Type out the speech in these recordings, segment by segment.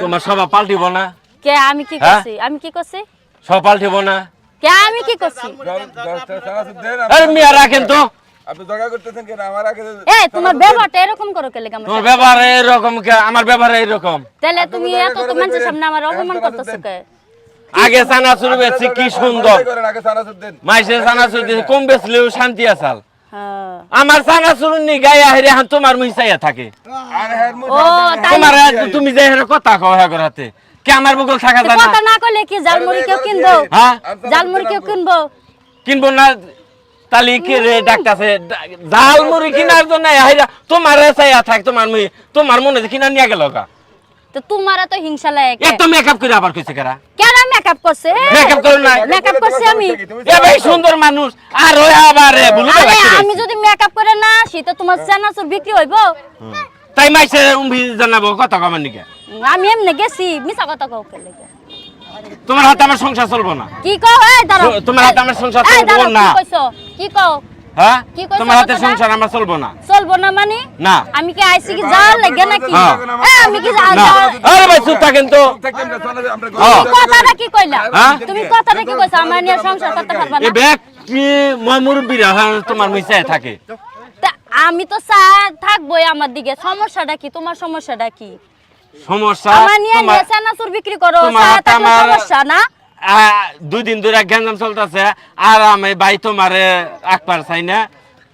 তোমার সভা পাল্টিব না? কে আমি কি হ্যাঁ? করছি? আমি কি করছি? সব পাল্টিব না? কে আমি কি করছি? আরে মিয়া রাখেন তো। আপনি জগা করতেছেন কেন? আমার আগে এ তোমার ব্যবহারটা এরকম করো কেলে কেমন তোমার ব্যবহার এরকম কে- আমার ব্যবহার এরকম। তাহলে তুমি এত তো মানুষের সামনে আমার অপমান করতেছো কে আগে কি সুন্দর। আগে চানাচুর দেন। মাইসে দিয়েছে কম বেচলেও শান্তি আসাল। হ্যাঁ। আমার চানা শুরু নি গায়ে আহেরে হান তোমার মিশাইয়া থাকে। ও তোমার তুমি যে হেরে কথা কও হ্যাঁ করাতে কে আমার বগল থাকা যায় কথা না করলে কি জালমুড়ি কেউ কিনবো? হ্যাঁ? জালমুড়ি কেউ কিনবো? কিনবো না তালি কে রে ডাকতাছে? জাল মুড়ি কিনার জন্য আহেরা তোমার চাইয়া থাক তোমার মুই তোমার মনে যে কিনা নিয়া গেল গা। তো তোমার তো হিংসা লাগে। এত মেকআপ করে আবার কইছে কারা? কেন মেকআপ করছে মেকআপ করো না। মেকআপ করছি আমি। এ ভাই সুন্দর মানুষ। আর ওই আবার এ বুলু আরে আমি যদি মেকআপ করে না তো তোমার চানাচুর বিক্রি হইব। তাই মাইছে উম্বি জানাব কত কমান নিকে? আমি এমনি গেছি মিছা কথা কও কে? তোমার হাতে আমার সংসার চলবো না। কি কও? এই দাঁড়াও। তোমার হাতে আমার সংসার চলবো না। কি কি কও? হ্যাঁ? তোমার হাতে সংসার আমার চলবো না। চলবো না মানে? না। আমি কি আইছি কি জাল লাগে নাকি? হ্যাঁ। আমি কি জাল না। জাল- আরে ভাই চুপ থাকেন তো। চানাচুর আমরা। তুমি কথাটা কি কইলা? তুমি কথাটা কি কইছো? আমার নিয়ে সংসার করতে পারবা এ ব্যাগ কি মই তোমার মিশায় থাকে। আমি তো চা থাকবোই আমার দিকে। সমস্যাটা কি? তোমার সমস্যাটা কি? সমস্যা আমার নিয়ে বিক্রি করো সমস্যা না? দুই দিন ধরে গ্যাঞ্জাম চলতেছে। আর আমি ভাই তোমারে আকবার চাই না।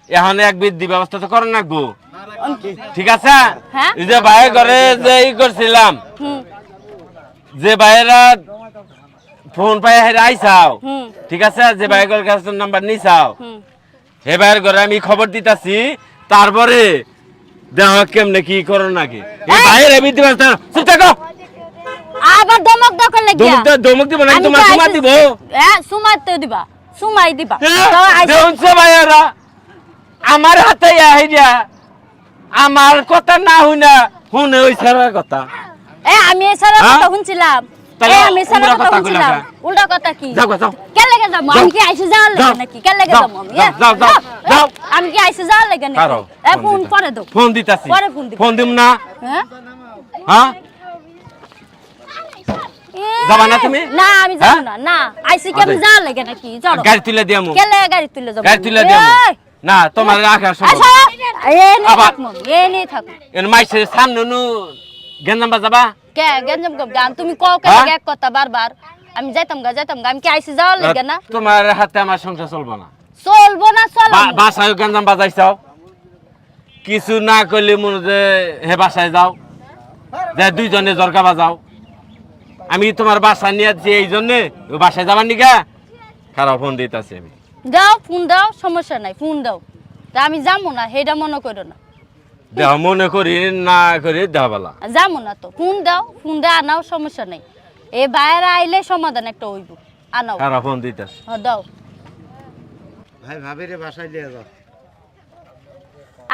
এখন এক বৃদ্ধি ব্যবস্থা তো করেন রাখব ঠিক আছে? হ্যাঁ? এই যে ভাই ঘরে যে ই করছিলাম যে ভাইয়েরা ফোন পাই আইসাও ঠিক আছে? যে ভাইয়ের কাছে নাম্বার নিছাও হে ভাইয়ের ঘরে আমি খবর দিতাছি তারপরে দেখ কেমনে কি করো নাকি! ভাইয়ের বৃদ্ধি ব্যবস্থা চুপ থাকো! আবার দমক দখল লাগিয়া? দমক দে- দমক দিব না তোমার তো দিব? হ্যাঁ সুমাই তো দিবা সুমাই দিবা। তো আইছি- আমার হাতে আমার কথা না হই না শুনে ওই সারা কথা। এ আমি এছাড়া হ্যাঁ? কথা শুনছিলাম। এ আমি উল্টা কথা শুনছিলাম। উল্টা কথা কি? যাও যাও। কে লেগে যাব আমি কি আইসি যাওয়ার যাও। লেগে নাকি লেগে যাব আমি যাও, যাও, যাও, আমি কি আইসি যাওয়ার লেগে নাকি? এ ফোন পরে দাও ফোন দিতাছি। পরে ফোন দিবো। ফোন দিম না। হ্যাঁ? হ্যাঁ? যাবা না তুমি? না আমি যাব হ্যাঁ? না না। আইসি কি আমি আচ্ছা। যাওয়ার নাকি? চলো। গাড়ি তুলে দিয়ামু কে লেগে গাড়ি তুলে যাব? গাড়ি তুলে দিয়ামু না তোমার রাখার সময় এ আবার- থাকব এ নিয়ে থাকব এর মাইসের সামনে নু গেন্দাম বাজাবা কে গঞ্জম গপ গান তুমি কও কে হ্যাঁ? লাগে এক কথা বারবার। আমি যাইতাম গা যাইতাম গা। আমি কি আইসি যাওয়ার লেগে না? তোমার হাতে আমার সংসার চলবো না। চলবো না চলো বা- বাসায় গেন্দাম বাজাইছাও? কিছু না করলে মনে যে হে বাসায় যাও। যে দুইজনে জরকা বাজাও। আমি তোমার বাসায় নিয়ে যাচ্ছি এই জন্যে। ও বাসায় যাবার নিকা খারাপ ফোন দিতেছি আমি। দাও ফোন দাও সমস্যা নাই ফোন দাও। তা আমি যাব না সেটা মনে করো না। দেহ মনে করি না করি দেহ বলা। যাব না তো ফোন দাও ফোন দিয়ে আনাও সমস্যা নাই। এ বাইরে আইলে সমাধান একটা হইব আনাও। খারাপ ফোন দিতেছে। হ, দাও। ভাই ভাবিরে বাসায় নিয়ে যাও।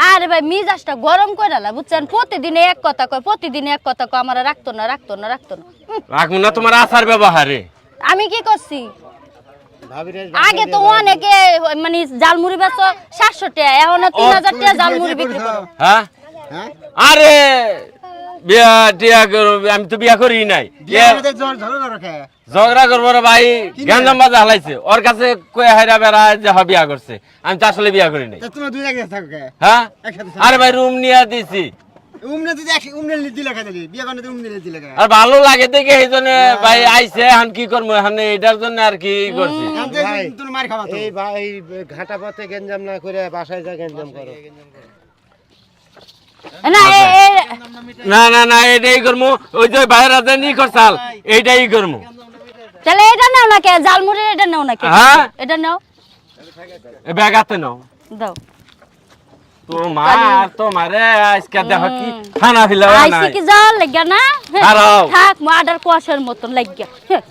আরে ভাই মিজাজটা গরম করে না বুঝছেন? প্রতিদিন এক কথা কয় প্রতিদিন এক কথা কয় আমার রাখতো না রাখতো না রাখতো না। রাখব না তোমার আচার ব্যবহারে। আমি কি করছি? আগে তো অনেকে মানে জালমুড়ি বেচো সাতশো টাকা এখন তিন হাজার টাকা জালমুড়ি বিক্রি করো। হ্যাঁ? হ্যাঁ? আরে বিয়া টিয়া আমি তো বিয়া করি নাই। ঝগড়া করব রে ভাই গ্যাঞ্জাম বাজা হালাইছে। ওর কাছে কয়ে হাইরা বেড়া যে বিয়া করছে। আমি তো আসলে বিয়া করি নাই। তা তোমরা দুই জায়গায় থাকো কে? হ্যাঁ? আরে ভাই রুম নিয়ে দিছি। উমনে যদি এক উমনে দিলে কে দিলি বিয়ে করতে উমনে দিলে কে আর ভালো লাগে দেখে এই জন্য ভাই আইছে এখন কি করব? এখন এটার জন্য আর কি করছি? ভাই তুমি মার খাওয়া এই ভাই ঘাটা পথে গেঞ্জাম না করে বাসায় যা গেঞ্জাম করো। না এ- না না না এটাই করব ওই যে বাইরে যে নি করছাল এইটাই করব তাহলে এটা নাও না কে? জালমুড়ি এটা নাও না কে? হ্যাঁ? এটা নাও। এ ব্যাগ হাতে নাও। দাও। তোমার তোমারে আজকে দেখো কি খানা ফিলা আইসি কি যাওয়ার লাগিয়া না। থাক মাডার কুয়াশার মতন হ্যাঁ